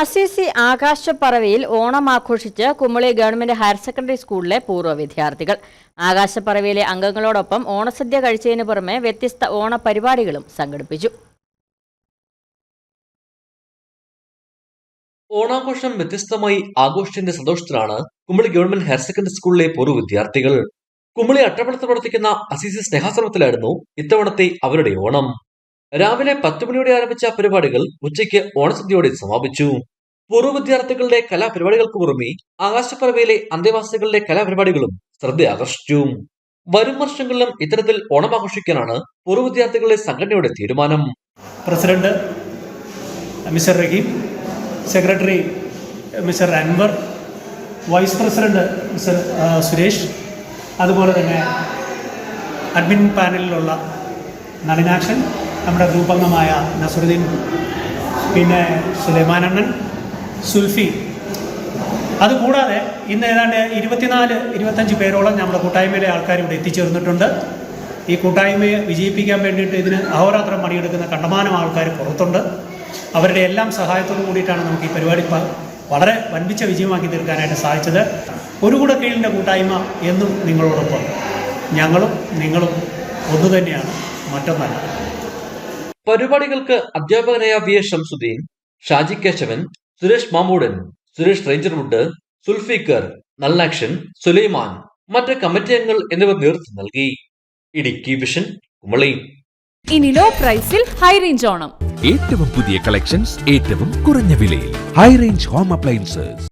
Assisi ആകാശപ്പറവയിൽ Onam ആഘോഷിച്ച് Kumily government higher secondary സ്കൂളിലെ പൂർവ വിദ്യാർത്ഥികൾ. ആകാശപ്പറവയിലെ അംഗങ്ങളോടൊപ്പം ഓണസദ്യ കഴിച്ചതിന് പുറമെ വ്യത്യസ്ത ഓണപരിപാടികളും സംഘടിപ്പിച്ചു. ഓണാഘോഷം വ്യത്യസ്തമായി ആഘോഷത്തിന്റെ സന്തോഷത്തിലാണ് കുമളി ഗവൺമെന്റ് ഹയർ സെക്കൻഡറി സ്കൂളിലെ പൂർവ വിദ്യാർത്ഥികൾ. കുമളി അട്ടപ്പളത്ത് പ്രവർത്തിക്കുന്ന അസിസി സ്നേഹാശ്രമത്തിലായിരുന്നു ഇത്തവണത്തെ അവരുടെ ഓണം. രാവിലെ പത്ത് മണിയോടെ ആരംഭിച്ച പരിപാടികൾ ഉച്ചയ്ക്ക് ഓണസദ്യയോടെ സമാപിച്ചു. പൂർവ വിദ്യാർത്ഥികളുടെ കലാപരിപാടികൾക്ക് പുറമെ ആകാശപ്പറവയിലെ അന്തേവാസികളുടെ കലാപരിപാടികളും ശ്രദ്ധ ആകർഷിച്ചു വരും വർഷങ്ങളിലും ഇത്തരത്തിൽ ഓണം ആഘോഷിക്കാനാണ് പൂർവ വിദ്യാർത്ഥികളുടെ സംഘടനയുടെ തീരുമാനം. President mister Rahim secretary mister Anwar vice president mister Suresh അതുപോലെ തന്നെ അഡ്മിൻ പാനലിലുള്ള നളിനാക്ഷൻ നമ്മുടെ ഗ്രൂപ്പ് നസറുദ്ദീൻ പിന്നെ സുലൈമാൻ അണ്ണൻ സുൽഫി. അതുകൂടാതെ ഇന്ന് ഏതാണ്ട് ഇരുപത്തിനാല് ഇരുപത്തഞ്ച് പേരോളം നമ്മുടെ കൂട്ടായ്മയിലെ ആൾക്കാർ ഇവിടെ എത്തിച്ചേർന്നിട്ടുണ്ട്. ഈ കൂട്ടായ്മയെ വിജയിപ്പിക്കാൻ വേണ്ടിയിട്ട് ഇതിന് അഹോരാത്രം പണിയെടുക്കുന്ന കണ്ടമാനം ആൾക്കാർ പുറത്തുണ്ട്. അവരുടെ എല്ലാം സഹായത്തോടു കൂടിയിട്ടാണ് നമുക്ക് ഈ പരിപാടി വളരെ വൻപിച്ച വിജയമാക്കി തീർക്കാനായിട്ട് സാധിച്ചത്. ഒരു കൂടെ കീഴിന്റെ കൂട്ടായ്മ എന്നും നിങ്ങളോടൊപ്പം. ഞങ്ങളും നിങ്ങളും ഒന്നു തന്നെയാണ് മറ്റൊന്നല്ല. പരിപാടികൾക്ക് അധ്യാപകനായ വി എസ് ഷംസുദ്ദീൻ ഷാജി കേശവൻ സുരേഷ് മാമൂടൻ സുരേഷ് റേഞ്ചർവുഡ് സുൽഫീക്കർ നല്ലാക്ഷൻ സുലൈമാൻ മറ്റ് കമ്മിറ്റി അംഗങ്ങൾ എന്നിവർ നേതൃത്വം നൽകി. ഇടുക്കി വിഷൻ കുമളി. ഇനി ലോ പ്രൈസിൽ ഹൈ റേഞ്ച് ഓണം. ഏറ്റവും പുതിയ കളക്ഷൻസ് ഏറ്റവും കുറഞ്ഞ വിലയിൽ. High range home appliances.